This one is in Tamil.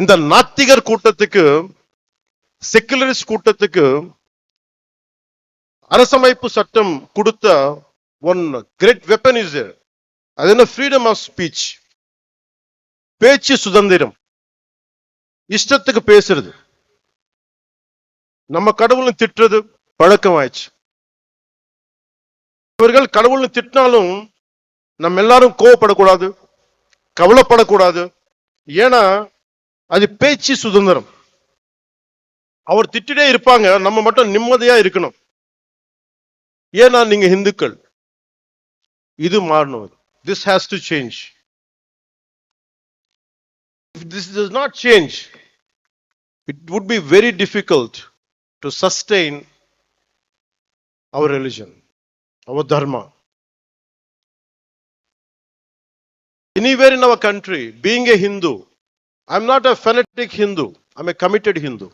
இந்த நாத்திகர் கூட்டத்துக்கு செக்குலரிஸ்ட் கூட்டத்துக்கு அரசமைப்பு சட்டம் கொடுத்த ஒன் கிரேட் வெப்பன் இஸ் அது என்ன? ஃப்ரீடம் ஆஃப் ஸ்பீச் பேச்சு சுதந்திரம். இஷ்டத்துக்கு பேசுறது. நம்ம கடவுளும் திட்டுறது பழக்கம் ஆயிடுச்சு இவர்கள் கடவுள் திட்டினாலும் நம்ம எல்லாரும் கோவப்படக்கூடாது கவலைப்படக்கூடாது. ஏன்னா அது பேச்சு சுதந்திரம் அவர் திட்டிட்டே இருப்பாங்க நம்ம மட்டும் நிம்மதியா இருக்கணும் ஏன்னா நீங்க இந்துக்கள் இது மாறணும் this has to change this is not change it would be very difficult to sustain our religion our dharma anywhere in our country being a Hindu i'm not a fanatic hindu. I'm a committed hindu